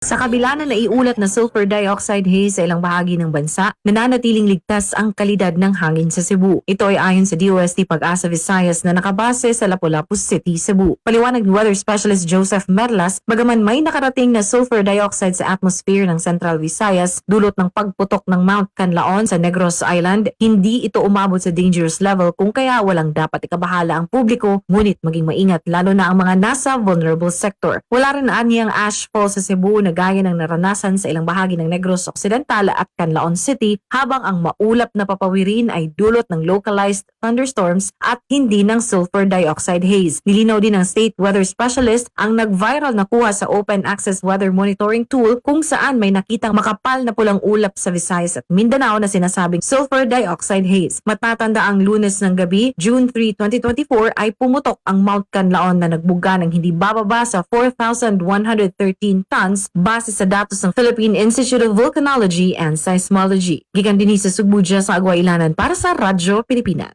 Sa kabila na naiulat na sulfur dioxide haze sa ilang bahagi ng bansa, nananatiling ligtas ang kalidad ng hangin sa Cebu. Ito ay ayon sa DOST Pag-asa Visayas na nakabase sa Lapu-Lapu City, Cebu. Paliwanag ni Weather Specialist Joseph Merlas, bagaman may nakarating na sulfur dioxide sa atmosphere ng Central Visayas dulot ng pagputok ng Mount Canlaon sa Negros Island, hindi ito umabot sa dangerous level kung kaya walang dapat ikabahala ang publiko, ngunit maging maingat lalo na ang mga nasa vulnerable sector. Wala rin anyang ashfall sa Cebu na gaya ng naranasan sa ilang bahagi ng Negros Occidental at Canlaon City habang ang maulap na papawirin ay dulot ng localized thunderstorms at hindi ng sulfur dioxide haze. Nilinaw din ng state weather specialist ang nag-viral na kuha sa open access weather monitoring tool kung saan may nakitang makapal na pulang ulap sa Visayas at Mindanao na sinasabing sulfur dioxide haze. Matatanda ang lunes ng gabi, June 3, 2024 ay pumutok ang Mount Canlaon na nagbuga ng hindi bababa sa 4,113 tons base sa datos ng Philippine Institute of Volcanology and Seismology. Gikan din sa Sugbuja sa Agwa Ilanan para sa Radyo Pilipinas.